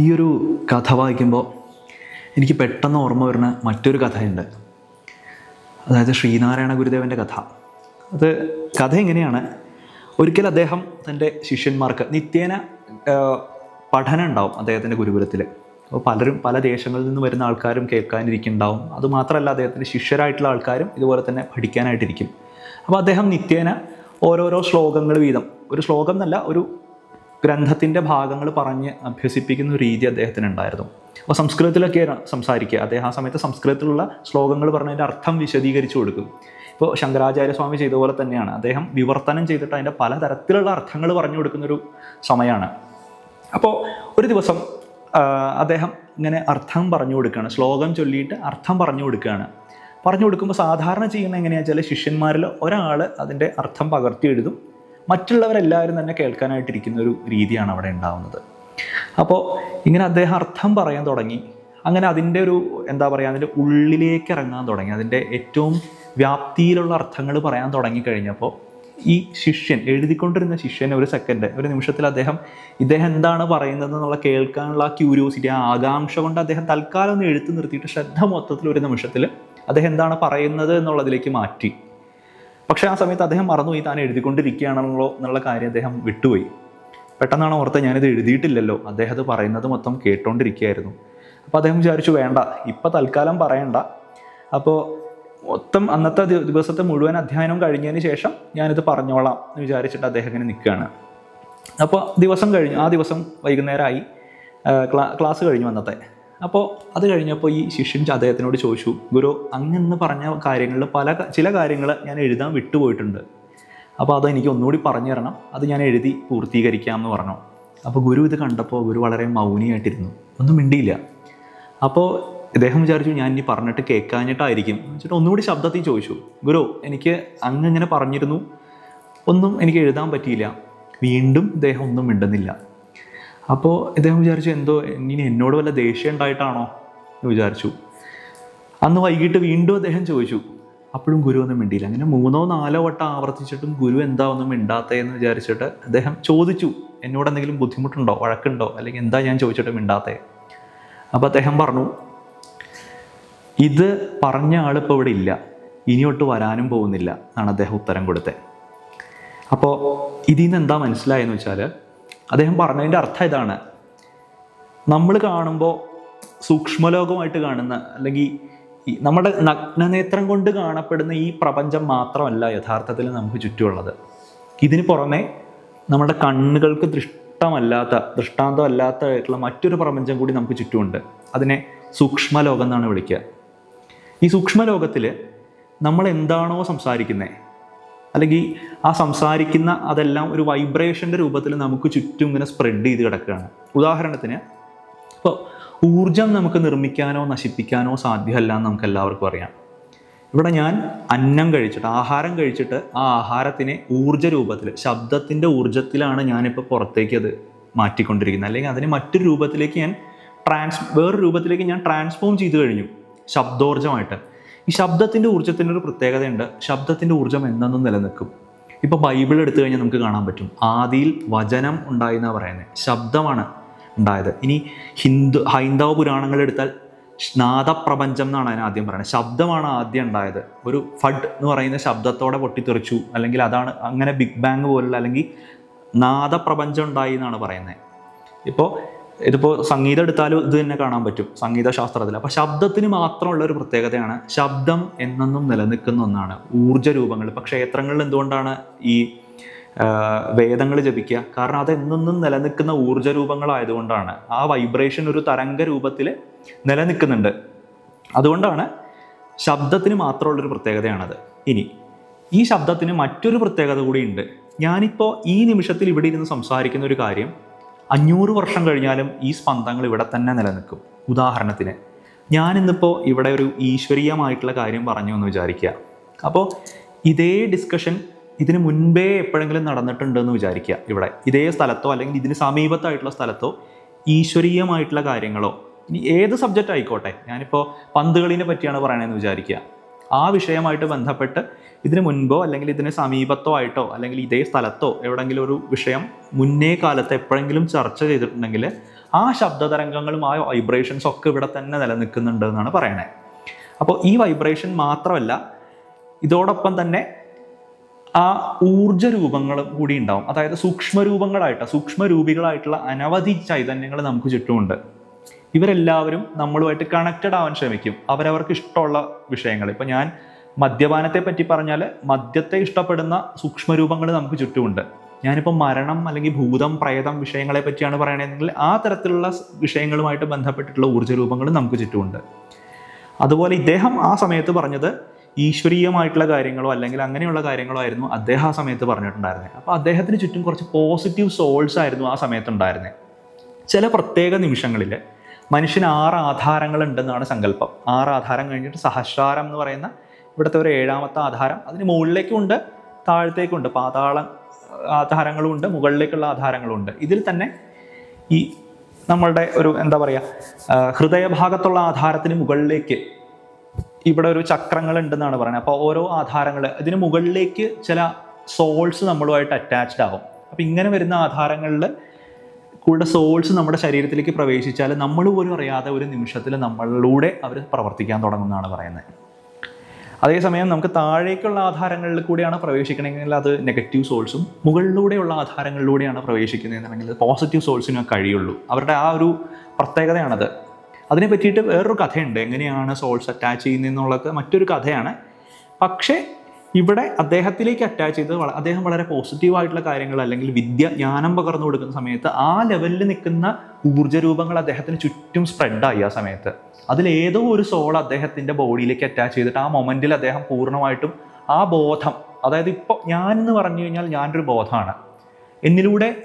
ഈ ഒരു കഥ വായിക്കുമ്പോൾ എനിക്ക് പെട്ടെന്ന് ഓർമ്മ വരുന്ന മറ്റൊരു കഥയുണ്ട്. അതായത് ശ്രീനാരായണ ഗുരുദേവന്റെ കഥ. അത് കഥ എങ്ങനെയാണ്? ഒരിക്കൽ അദ്ദേഹം തന്റെ ശിഷ്യന്മാർക്ക് നിത്യേന പഠനം ഉണ്ടാവും അദ്ദേഹത്തിന്റെ ഗുരുകുലത്തിൽ അപ്പോൾ പലരും പല ദേശങ്ങളിൽ നിന്ന് വരുന്ന ആൾക്കാരും കേൾക്കാനിരിക്കുന്നുണ്ടാവും. അതുമാത്രമല്ല അദ്ദേഹത്തിന്റെ ശിഷ്യരായിട്ടുള്ള ആൾക്കാരും ഇതുപോലെ തന്നെ പഠിക്കാനായിട്ടിരിക്കും. അപ്പോൾ അദ്ദേഹം നിത്യേന ഓരോരോ ശ്ലോകങ്ങൾ വീതം. ഒരു ശ്ലോകം എന്നല്ല ഒരു ഗ്രന്ഥത്തിന്റെ ഭാഗങ്ങൾ പറഞ്ഞ് അഭ്യസിപ്പിക്കുന്ന ഒരു രീതി അദ്ദേഹത്തിന് ഉണ്ടായിരുന്നു അപ്പോൾ സംസ്കൃതത്തിലൊക്കെ സംസാരിക്കുക. അദ്ദേഹം ആ സമയത്ത് സംസ്കൃതത്തിലുള്ള ശ്ലോകങ്ങൾ പറഞ്ഞതിന്റെ അർത്ഥം വിശദീകരിച്ചു കൊടുക്കും. ഇപ്പോൾ ശങ്കരാചാര്യ സ്വാമി ചെയ്ത പോലെ തന്നെയാണ്. അദ്ദേഹം വിവർത്തനം ചെയ്തിട്ട് അതിന്റെ പലതരത്തിലുള്ള അർത്ഥങ്ങൾ പറഞ്ഞു കൊടുക്കുന്നൊരു സമയമാണ്. അപ്പോൾ ഒരു ദിവസം അദ്ദേഹം ഇങ്ങനെ അർത്ഥം പറഞ്ഞു കൊടുക്കുകയാണ്. ശ്ലോകം ചൊല്ലിയിട്ട് അർത്ഥം പറഞ്ഞു കൊടുക്കുകയാണ്. പറഞ്ഞു കൊടുക്കുമ്പോൾ സാധാരണ ചെയ്യുന്ന എങ്ങനെയാണെന്ന് വെച്ചാൽ ശിഷ്യന്മാരിൽ ഒരാൾ അതിന്റെ അർത്ഥം പകർത്തി എഴുതും. മറ്റുള്ളവരെല്ലാവരും തന്നെ കേൾക്കാനായിട്ടിരിക്കുന്ന ഒരു രീതിയാണ് അവിടെ ഉണ്ടാവുന്നത്. അപ്പോൾ ഇങ്ങനെ അദ്ദേഹം അർത്ഥം പറയാൻ തുടങ്ങി. അങ്ങനെ അതിന്റെ ഒരു എന്താ പറയുക അതിന്റെ ഉള്ളിലേക്ക് ഇറങ്ങാൻ തുടങ്ങി. അതിന്റെ ഏറ്റവും വ്യാപ്തിയിലുള്ള അർത്ഥങ്ങൾ പറയാൻ തുടങ്ങിക്കഴിഞ്ഞപ്പോൾ ഈ ശിഷ്യൻ എഴുതിക്കൊണ്ടിരുന്ന ശിഷ്യൻ ഒരു സെക്കൻഡ് ഒരു നിമിഷത്തിൽ അദ്ദേഹം ഇദ്ദേഹം എന്താണ് പറയുന്നത് എന്നുള്ള കേൾക്കാനുള്ള ആ ക്യൂരിയോസിറ്റി ആ ആകാംക്ഷ കൊണ്ട് അദ്ദേഹം തൽക്കാലം ഒന്ന് എഴുത്ത് നിർത്തിയിട്ട് ശ്രദ്ധ മൊത്തത്തിൽ ഒരു നിമിഷത്തിൽ അദ്ദേഹം എന്താണ് പറയുന്നത് എന്നുള്ളതിലേക്ക് മാറ്റി. പക്ഷേ ആ സമയത്ത് അദ്ദേഹം മറന്നുപോയി. താൻ എഴുതിക്കൊണ്ടിരിക്കുകയാണല്ലോ എന്നുള്ള കാര്യം അദ്ദേഹം വിട്ടുപോയി. പെട്ടെന്നാണ് ഓർത്ത് ഞാനിത് എഴുതിയിട്ടില്ലല്ലോ. അദ്ദേഹം അത് പറയുന്നത് മൊത്തം കേട്ടോണ്ടിരിക്കുകയായിരുന്നു. അപ്പോൾ അദ്ദേഹം വിചാരിച്ചു വേണ്ട ഇപ്പം തൽക്കാലം പറയണ്ട. അപ്പോൾ മൊത്തം അന്നത്തെ ദിവസത്തെ മുഴുവൻ അധ്യയനം കഴിഞ്ഞതിന് ശേഷം ഞാനിത് പറഞ്ഞോളാം എന്ന് വിചാരിച്ചിട്ട് അദ്ദേഹം ഇങ്ങനെ നിൽക്കുകയാണ്. അപ്പോൾ ദിവസം കഴിഞ്ഞു ആ ദിവസം വൈകുന്നേരമായി ക്ലാ ക്ലാസ് കഴിഞ്ഞു അന്നത്തെ. അപ്പോൾ അത് കഴിഞ്ഞപ്പോൾ ഈ ശിഷ്യൻ അദ്ദേഹത്തിനോട് ചോദിച്ചു ഗുരു അങ്ങെന്ന് പറഞ്ഞ കാര്യങ്ങളിൽ പല ചില കാര്യങ്ങൾ ഞാൻ എഴുതാൻ വിട്ടുപോയിട്ടുണ്ട്. അപ്പോൾ അത് എനിക്ക് ഒന്നുകൂടി പറഞ്ഞു തരണം. അത് ഞാൻ എഴുതി പൂർത്തീകരിക്കാം എന്ന് പറഞ്ഞു. അപ്പോൾ ഗുരു ഇത് കണ്ടപ്പോൾ ഗുരു വളരെ മൗനിയായിട്ടിരുന്നു. ഒന്നും മിണ്ടിയില്ല. അപ്പോൾ ഇദ്ദേഹം വിചാരിച്ചു ഞാൻ ഇനി പറഞ്ഞിട്ട് കേൾക്കാഞ്ഞിട്ടായിരിക്കും. വെച്ചിട്ട് ഒന്നുകൂടി ശബ്ദത്തിൽ ചോദിച്ചു ഗുരു എനിക്ക് അങ്ങ് ഇങ്ങനെ പറഞ്ഞിരുന്നു. ഒന്നും എനിക്ക് എഴുതാൻ പറ്റിയില്ല. വീണ്ടും ഇദ്ദേഹം ഒന്നും മിണ്ടുന്നില്ല. അപ്പോൾ ഇദ്ദേഹം വിചാരിച്ചു എന്തോ ഇനി എന്നോട് വല്ല ദേഷ്യം ഉണ്ടായിട്ടാണോ? എന്ന് വിചാരിച്ചു. അന്ന് വൈകിട്ട് വീണ്ടും അദ്ദേഹം ചോദിച്ചു അപ്പോഴും ഗുരു ഒന്നും മിണ്ടിയില്ല. അങ്ങനെ മൂന്നോ നാലോ വട്ടം ആവർത്തിച്ചിട്ടും ഗുരു എന്താ ഒന്നും മിണ്ടാത്തതെന്ന് വിചാരിച്ചിട്ട് അദ്ദേഹം ചോദിച്ചു എന്നോട് എന്തെങ്കിലും ബുദ്ധിമുട്ടുണ്ടോ? വഴക്കുണ്ടോ? അല്ലെങ്കിൽ എന്താ ഞാൻ ചോദിച്ചിട്ട് മിണ്ടാത്തേ? അപ്പോൾ അദ്ദേഹം പറഞ്ഞു ഇത് പറഞ്ഞ ആളിപ്പോൾ ഇവിടെ ഇല്ല. ഇനിയോട്ട് വരാനും പോകുന്നില്ല എന്നാണ് അദ്ദേഹം ഉത്തരം കൊടുത്തത്. അപ്പോൾ ഇതിൽ നിന്ന് എന്താ മനസ്സിലായെന്ന് വെച്ചാൽ അദ്ദേഹം പറഞ്ഞതിന്റെ അർത്ഥം ഇതാണ്. നമ്മൾ കാണുമ്പോൾ സൂക്ഷ്മലോകമായിട്ട് കാണുന്ന അല്ലെങ്കിൽ നമ്മുടെ നഗ്നനേത്രം കൊണ്ട് കാണപ്പെടുന്ന ഈ പ്രപഞ്ചം മാത്രമല്ല യഥാർത്ഥത്തിൽ നമുക്ക് ചുറ്റുമുള്ളത്. ഇതിന് പുറമെ നമ്മുടെ കണ്ണുകൾക്ക് ദൃഷ്ടമല്ലാത്ത ദൃഷ്ടാന്തം ദൃഷ്ടാന്തമല്ലാത്തതായിട്ടുള്ള മറ്റൊരു പ്രപഞ്ചം കൂടി നമുക്ക് ചുറ്റുമുണ്ട്. അതിനെ സൂക്ഷ്മലോകം എന്നാണ് വിളിക്കുക. ഈ സൂക്ഷ്മലോകത്തിൽ നമ്മൾ എന്താണോ സംസാരിക്കുന്നത് അല്ലെങ്കിൽ ആ സംസാരിക്കുന്ന അതെല്ലാം ഒരു വൈബ്രേഷന്റെ രൂപത്തിൽ നമുക്ക് ചുറ്റും ഇങ്ങനെ സ്പ്രെഡ് ചെയ്ത് കിടക്കുകയാണ്. ഉദാഹരണത്തിന് ഇപ്പോൾ ഊർജം നമുക്ക് നിർമ്മിക്കാനോ നശിപ്പിക്കാനോ സാധ്യമല്ല എന്ന് നമുക്ക് എല്ലാവർക്കും അറിയാം. ഇവിടെ ഞാൻ അന്നം കഴിച്ചിട്ട് ആഹാരം കഴിച്ചിട്ട് ആ ആഹാരത്തിനെ ഊർജ രൂപത്തിൽ ശബ്ദത്തിന്റെ ഊർജത്തിലാണ് ഞാനിപ്പോൾ പുറത്തേക്ക് അത് മാറ്റിക്കൊണ്ടിരിക്കുന്നത്. അല്ലെങ്കിൽ അതിനെ മറ്റൊരു രൂപത്തിലേക്ക് ഞാൻ ട്രാൻസ് വേറൊരു രൂപത്തിലേക്ക് ഞാൻ ട്രാൻസ്ഫോം ചെയ്തു കഴിഞ്ഞു ശബ്ദോർജമായിട്ട് ഈ ശബ്ദത്തിന്റെ ഊർജത്തിന്റെ ഒരു പ്രത്യേകതയുണ്ട്. ശബ്ദത്തിന്റെ ഊർജം എന്നെന്നും നിലനിൽക്കും. ഇപ്പോൾ ബൈബിൾ എടുത്തു കഴിഞ്ഞാൽ നമുക്ക് കാണാൻ പറ്റും. ആദിയിൽ വചനം ഉണ്ടായി എന്നാണ് പറയുന്നത് ശബ്ദമാണ് ഉണ്ടായത്. ഇനി ഹിന്ദു ഹൈന്ദവ പുരാണങ്ങൾ എടുത്താൽ നാദപ്രപഞ്ചം എന്നാണ് അതിന് ആദ്യം പറയുന്നത്. ശബ്ദമാണ് ആദ്യം ഉണ്ടായത്. ഒരു ഫഡ് എന്ന് പറയുന്ന ശബ്ദത്തോടെ പൊട്ടിത്തെറിച്ചു. അല്ലെങ്കിൽ അതാണ് അങ്ങനെ ബിഗ് ബാങ് പോലുള്ള അല്ലെങ്കിൽ നാദപ്രപഞ്ചം ഉണ്ടായി എന്നാണ് പറയുന്നത് ഇപ്പോൾ ഇതിപ്പോൾ സംഗീതം എടുത്താലും ഇത് തന്നെ കാണാൻ പറ്റും സംഗീത ശാസ്ത്രത്തിൽ അപ്പോൾ ശബ്ദത്തിന് മാത്രമുള്ള ഒരു പ്രത്യേകതയാണ് ശബ്ദം എന്നെന്നും നിലനിൽക്കുന്ന ഒന്നാണ് ഊർജ രൂപങ്ങൾ. ഇപ്പോൾ ക്ഷേത്രങ്ങളിൽ എന്തുകൊണ്ടാണ് ഈ വേദങ്ങൾ ജപിക്കുക? കാരണം അതെന്നും നിലനിൽക്കുന്ന ഊർജ രൂപങ്ങളായതുകൊണ്ടാണ്. ആ വൈബ്രേഷൻ ഒരു തരംഗ രൂപത്തിൽ നിലനിൽക്കുന്നുണ്ട്. അതുകൊണ്ടാണ് ശബ്ദത്തിന് മാത്രമുള്ളൊരു പ്രത്യേകതയാണത്. ഇനി ഈ ശബ്ദത്തിന് മറ്റൊരു പ്രത്യേകത കൂടിയുണ്ട്. ഞാനിപ്പോൾ ഈ നിമിഷത്തിൽ ഇവിടെ ഇരുന്ന് സംസാരിക്കുന്ന ഒരു കാര്യം അഞ്ഞൂറ് വർഷം കഴിഞ്ഞാലും ഈ സ്പന്ദങ്ങൾ ഇവിടെ തന്നെ നിലനിൽക്കും. ഉദാഹരണത്തിന് ഞാനിന്നിപ്പോൾ ഇവിടെ ഒരു ഈശ്വരീയമായിട്ടുള്ള കാര്യം പറഞ്ഞു എന്ന് വിചാരിക്കുക. അപ്പോൾ ഇതേ ഡിസ്കഷൻ ഇതിന് മുൻപേ എപ്പോഴെങ്കിലും നടന്നിട്ടുണ്ടെന്ന് വിചാരിക്കുക. ഇവിടെ ഇതേ സ്ഥലത്തോ അല്ലെങ്കിൽ ഇതിന് സമീപത്തായിട്ടുള്ള സ്ഥലത്തോ ഈശ്വരീയമായിട്ടുള്ള കാര്യങ്ങളോ ഇനി ഏത് സബ്ജക്റ്റ് ആയിക്കോട്ടെ ഞാനിപ്പോൾ പന്തുകളിനെ പറ്റിയാണ് പറയണതെന്ന് വിചാരിക്കുക. ആ വിഷയമായിട്ട് ബന്ധപ്പെട്ട് ഇതിനു മുൻപോ അല്ലെങ്കിൽ ഇതിന് സമീപത്തോ ആയിട്ടോ അല്ലെങ്കിൽ ഇതേ സ്ഥലത്തോ എവിടെങ്കിലും ഒരു വിഷയം മുന്നേ കാലത്ത് എപ്പോഴെങ്കിലും ചർച്ച ചെയ്തിട്ടുണ്ടെങ്കിൽ ആ ശബ്ദതരംഗങ്ങളും ആ വൈബ്രേഷൻസ് ഒക്കെ ഇവിടെ തന്നെ നിലനിൽക്കുന്നുണ്ട് എന്നാണ് പറയണേ. അപ്പോൾ ഈ വൈബ്രേഷൻ മാത്രമല്ല ഇതോടൊപ്പം തന്നെ ആ ഊർജ രൂപങ്ങളും കൂടി ഉണ്ടാവും. അതായത് സൂക്ഷ്മരൂപങ്ങളായിട്ട് സൂക്ഷ്മരൂപികളായിട്ടുള്ള അനവധി ചൈതന്യങ്ങൾ നമുക്ക് ചുറ്റുമുണ്ട്. ഇവരെല്ലാവരും നമ്മളുമായിട്ട് കണക്റ്റഡ് ആവാൻ ശ്രമിക്കും. അവരവർക്ക് ഇഷ്ടമുള്ള വിഷയങ്ങൾ. ഇപ്പം ഞാൻ മദ്യപാനത്തെ പറ്റി പറഞ്ഞാൽ മദ്യത്തെ ഇഷ്ടപ്പെടുന്ന സൂക്ഷ്മരൂപങ്ങൾ നമുക്ക് ചുറ്റുമുണ്ട്. ഞാനിപ്പോൾ മരണം അല്ലെങ്കിൽ ഭൂതം പ്രേതം വിഷയങ്ങളെ പറ്റിയാണ് പറയണതെങ്കിൽ ആ തരത്തിലുള്ള വിഷയങ്ങളുമായിട്ട് ബന്ധപ്പെട്ടിട്ടുള്ള ഊർജ രൂപങ്ങളും നമുക്ക് ചുറ്റുമുണ്ട്. അതുപോലെ ഇദ്ദേഹം ആ സമയത്ത് പറഞ്ഞത് ഈശ്വരീയമായിട്ടുള്ള കാര്യങ്ങളോ അല്ലെങ്കിൽ അങ്ങനെയുള്ള കാര്യങ്ങളോ ആയിരുന്നു അദ്ദേഹം ആ സമയത്ത് പറഞ്ഞിട്ടുണ്ടായിരുന്നത് അപ്പോൾ അദ്ദേഹത്തിന് ചുറ്റും കുറച്ച് പോസിറ്റീവ് സോൾസ് ആയിരുന്നു ആ സമയത്ത് ഉണ്ടായിരുന്നത് ചില പ്രത്യേക നിമിഷങ്ങളിൽ മനുഷ്യന് ആറ് ആധാരങ്ങൾ ഉണ്ടെന്നാണ് സങ്കല്പം. ആറ് ആധാരം കഴിഞ്ഞിട്ട് സഹസ്രാരം എന്ന് പറയുന്ന ഇവിടുത്തെ ഒരു ഏഴാമത്തെ ആധാരം. അതിന് മുകളിലേക്കും ഉണ്ട് താഴത്തേക്കും ഉണ്ട് പാതാളം ആധാരങ്ങളും ഉണ്ട് മുകളിലേക്കുള്ള ആധാരങ്ങളും ഉണ്ട് ഇതിൽ തന്നെ ഈ നമ്മളുടെ ഒരു എന്താ പറയുക ഹൃദയഭാഗത്തുള്ള ആധാരത്തിന് മുകളിലേക്ക് ഇവിടെ ഒരു ചക്രങ്ങൾ ഉണ്ടെന്നാണ് പറയുന്നത്. അപ്പോൾ ഓരോ ആധാരങ്ങൾ ഇതിന് മുകളിലേക്ക് ചില സോൾസ് നമ്മളുമായിട്ട് അറ്റാച്ച്ഡ് ആവും. അപ്പം ഇങ്ങനെ വരുന്ന ആധാരങ്ങളിൽ കൂടെ സോൾസ് നമ്മുടെ ശരീരത്തിലേക്ക് പ്രവേശിച്ചാൽ നമ്മൾ പോലും അറിയാതെ ഒരു നിമിഷത്തിൽ നമ്മളിലൂടെ അവർ പ്രവർത്തിക്കാൻ തുടങ്ങുമെന്നാണ് പറയുന്നത്. അതേസമയം നമുക്ക് താഴേക്കുള്ള ആധാരങ്ങളിൽ കൂടിയാണ് പ്രവേശിക്കണമെങ്കിൽ അത് നെഗറ്റീവ് സോൾസും മുകളിലൂടെയുള്ള ആധാരങ്ങളിലൂടെയാണ് പ്രവേശിക്കുന്നതെന്നുണ്ടെങ്കിൽ പോസിറ്റീവ് സോൾസിന് കഴിയുള്ളൂ. അവരുടെ ആ ഒരു പ്രത്യേകതയാണത്. അതിനെ പറ്റിയിട്ട് വേറൊരു കഥയുണ്ട്. എങ്ങനെയാണ് സോൾസ് അറ്റാച്ച് ചെയ്യുന്നതെന്നുള്ളത് മറ്റൊരു കഥയാണ്. പക്ഷേ ഇവിടെ അദ്ദേഹത്തിലേക്ക് അറ്റാച്ച് ചെയ്ത് അദ്ദേഹം വളരെ പോസിറ്റീവായിട്ടുള്ള കാര്യങ്ങൾ അല്ലെങ്കിൽ വിദ്യ ജ്ഞാനം പകർന്നു കൊടുക്കുന്ന സമയത്ത് ആ ലെവലിൽ നിൽക്കുന്ന ഊർജരൂപങ്ങൾ അദ്ദേഹത്തിന് ചുറ്റും സ്പ്രെഡായി ആ സമയത്ത്. അതിലേതോ ഒരു സോൾ അദ്ദേഹത്തിന്റെ ബോഡിയിലേക്ക് അറ്റാച്ച് ചെയ്തിട്ട് ആ മൊമെന്റിൽ അദ്ദേഹം പൂർണമായിട്ടും ആ ബോധം അതായത് ഇപ്പോൾ ഞാൻ എന്ന് പറഞ്ഞു കഴിഞ്ഞാൽ ഞാനൊരു ബോധമാണ് എന്നിലൂടെ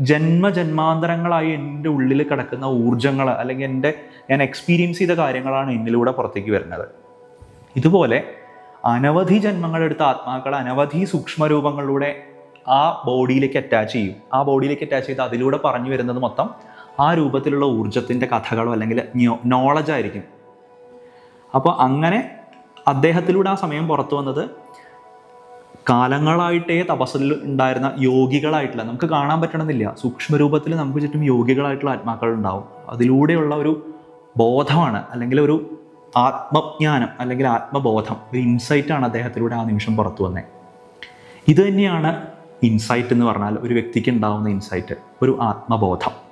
ജന്മജന്മാന്തരങ്ങളായി എന്റെ ഉള്ളിൽ കിടക്കുന്ന ഊർജങ്ങൾ അല്ലെങ്കിൽ എന്റെ ഞാൻ എക്സ്പീരിയൻസ് ചെയ്ത കാര്യങ്ങളാണ് എന്നിലൂടെ പുറത്തേക്ക് വരുന്നത്. ഇതുപോലെ അനവധി ജന്മങ്ങളെടുത്ത ആത്മാക്കൾ അനവധി സൂക്ഷ്മരൂപങ്ങളിലൂടെ ആ ബോഡിയിലേക്ക് അറ്റാച്ച് ചെയ്യും. ആ ബോഡിയിലേക്ക് അറ്റാച്ച് ചെയ്ത് അതിലൂടെ പറഞ്ഞു വരുന്നത് മൊത്തം ആ രൂപത്തിലുള്ള ഊർജത്തിന്റെ കഥകളോ അല്ലെങ്കിൽ നോളജ് ആയിരിക്കും. അപ്പോൾ അങ്ങനെ അദ്ദേഹത്തിലൂടെ ആ സമയം പുറത്തു വന്നത് കാലങ്ങളായിട്ടേ തപസ്സിൽ ഉണ്ടായിരുന്ന യോഗികളായിട്ടുള്ള നമുക്ക് കാണാൻ പറ്റണമെന്നില്ല. സൂക്ഷ്മരൂപത്തിൽ നമുക്ക് ചുറ്റും യോഗികളായിട്ടുള്ള ആത്മാക്കൾ ഉണ്ടാവും. അതിലൂടെയുള്ള ഒരു ബോധമാണ് അല്ലെങ്കിൽ ഒരു ആത്മജ്ഞാനം അല്ലെങ്കിൽ ആത്മബോധം ഒരു ഇൻസൈറ്റാണ് അദ്ദേഹത്തിലൂടെ ആ നിമിഷം പുറത്തു വന്നത് ഇത് തന്നെയാണ് ഇൻസൈറ്റ് എന്ന് പറഞ്ഞാൽ ഒരു വ്യക്തിക്ക് ഉണ്ടാവുന്ന ഇൻസൈറ്റ് ഒരു ആത്മബോധം.